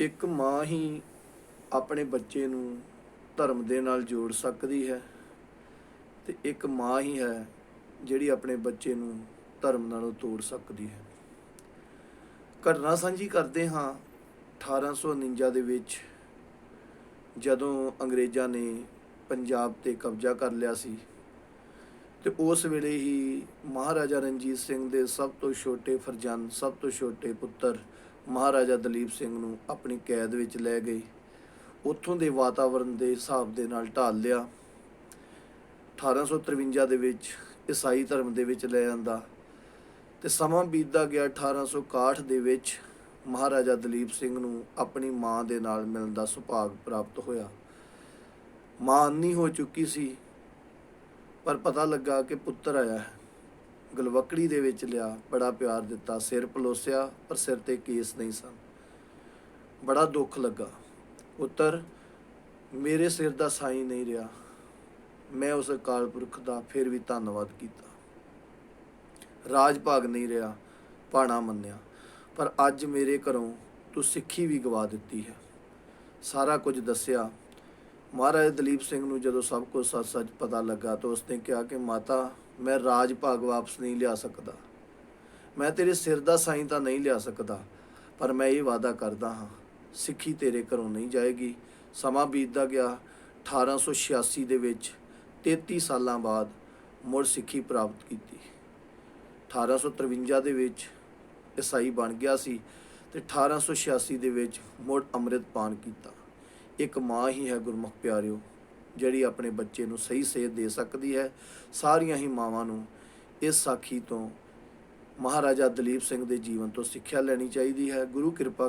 ਇੱਕ ਮਾਂ ਹੀ ਆਪਣੇ ਬੱਚੇ ਨੂੰ ਧਰਮ ਦੇ ਨਾਲ ਜੋੜ ਸਕਦੀ ਹੈ ਤੇ ਇੱਕ ਮਾਂ ਹੀ ਹੈ ਜਿਹੜੀ ਆਪਣੇ ਬੱਚੇ ਨੂੰ ਧਰਮ ਨਾਲੋਂ ਤੋੜ ਸਕਦੀ ਹੈ। ਘਟਨਾ ਸਾਂਝੀ ਕਰਦੇ ਹਾਂ 1849 ਦੇ ਵਿੱਚ, ਜਦੋਂ ਅੰਗਰੇਜ਼ਾਂ ਨੇ ਪੰਜਾਬ ਤੇ ਕਬਜ਼ਾ ਕਰ ਲਿਆ ਸੀ ਤੇ ਉਸ ਵੇਲੇ ਹੀ ਮਹਾਰਾਜਾ ਰਣਜੀਤ ਸਿੰਘ ਦੇ ਸਭ ਤੋਂ ਛੋਟੇ ਫਰਜ਼ੰਦ, ਸਭ ਤੋਂ ਛੋਟੇ ਪੁੱਤਰ ਮਹਾਰਾਜਾ ਦਲੀਪ ਸਿੰਘ ਨੂੰ ਆਪਣੀ ਕੈਦ ਵਿੱਚ ਲੈ ਗਈ। ਉੱਥੋਂ ਦੇ ਵਾਤਾਵਰਣ ਦੇ ਹਿਸਾਬ ਦੇ ਨਾਲ ਢਾਲ ਲਿਆ। 1853 ਦੇ ਵਿੱਚ ਈਸਾਈ ਧਰਮ ਦੇ ਵਿੱਚ ਲੈ ਆਂਦਾ ਤੇ ਸਮਾਂ ਬੀਤਦਾ ਗਿਆ 1861 ਦੇ ਵਿੱਚ ਮਹਾਰਾਜਾ ਦਲੀਪ ਸਿੰਘ ਨੂੰ ਆਪਣੀ ਮਾਂ ਦੇ ਨਾਲ ਮਿਲਣ ਦਾ ਸੁਭਾਗ ਪ੍ਰਾਪਤ ਹੋਇਆ। ਮਾਂ ਅੰਨੀ ਹੋ ਚੁੱਕੀ ਸੀ, ਪਰ ਪਤਾ ਲੱਗਾ ਕਿ ਪੁੱਤਰ ਆਇਆ ਹੈ। ਗਲਵਕੜੀ ਦੇ ਵਿੱਚ ਲਿਆ ਬੜਾ ਪਿਆਰ ਦਿੱਤਾ, ਸਿਰ ਪਲੋਸਿਆ, ਪਰ ਸਿਰ ਤੇ ਕੇਸ ਨਹੀਂ ਸਨ। ਬੜਾ ਦੁੱਖ ਲੱਗਾ। ਪੁੱਤਰ ਮੇਰੇ ਸਿਰ ਦਾ ਸਾਈਂ ਨਹੀਂ ਰਿਹਾ। ਮੈਂ ਉਸ ਅਕਾਲ ਪੁਰਖ ਦਾ ਫਿਰ ਵੀ ਧੰਨਵਾਦ ਕੀਤਾ। ਰਾਜ ਭਾਗ ਨਹੀਂ ਰਿਹਾ ਪਾਣਾ ਮੰਨਿਆ। ਪਰ ਅੱਜ ਮੇਰੇ ਘਰੋਂ ਤੂੰ ਸਿੱਖੀ ਵੀ ਗਵਾ ਦਿੱਤੀ ਹੈ। ਸਾਰਾ ਕੁਝ ਦੱਸਿਆ। ਮਹਾਰਾਜ ਦਲੀਪ ਸਿੰਘ ਨੂੰ ਜਦੋਂ ਸਭ ਕੁਝ ਸੱਚ-ਸੱਚ ਪਤਾ ਲੱਗਾ ਤਾਂ ਉਸਨੇ ਕਿਹਾ ਕਿ, ਮਾਤਾ ਮੈਂ ਰਾਜ ਭਾਗ ਵਾਪਸ ਨਹੀਂ ਲਿਆ ਸਕਦਾ। ਮੈਂ ਤੇਰੇ ਸਿਰ ਦਾ ਸਾਈਂ ਤਾਂ ਨਹੀਂ ਲਿਆ ਸਕਦਾ, ਪਰ ਮੈਂ ਇਹ ਵਾਅਦਾ ਕਰਦਾ ਹਾਂ, ਸਿੱਖੀ ਤੇਰੇ ਘਰੋਂ ਨਹੀਂ ਜਾਏਗੀ। ਸਮਾਂ ਬੀਤਦਾ ਗਿਆ 1886 ਦੇ ਵਿੱਚ 33 ਸਾਲਾਂ ਬਾਅਦ ਮੁੜ ਸਿੱਖੀ ਪ੍ਰਾਪਤ ਕੀਤੀ। 1853 ਦੇ ਵਿੱਚ ਈਸਾਈ ਬਣ ਗਿਆ ਸੀ ਤੇ 1886 ਦੇ ਵਿੱਚ ਮੁੜ ਅੰਮ੍ਰਿਤ ਪਾਨ ਕੀਤਾ। ਇੱਕ ਮਾਂ ਹੀ ਹੈ ਗੁਰਮੁਖ ਪਿਆਰਿਓ। ਜਿਹੜੀ ਆਪਣੇ ਬੱਚੇ ਨੂੰ ਸਹੀ ਸੇਧ ਦੇ ਸਕਦੀ ਹੈ, ਸਾਰੀਆਂ ਹੀ ਮਾਵਾਂ ਨੂੰ ਇਸ ਸਾਖੀ ਤੋਂ ਮਹਾਰਾਜਾ ਦਲੀਪ ਸਿੰਘ ਦੇ ਜੀਵਨ ਤੋਂ ਸਿੱਖਿਆ ਲੈਣੀ ਚਾਹੀਦੀ ਹੈ। ਗੁਰੂ ਕਿਰਪਾ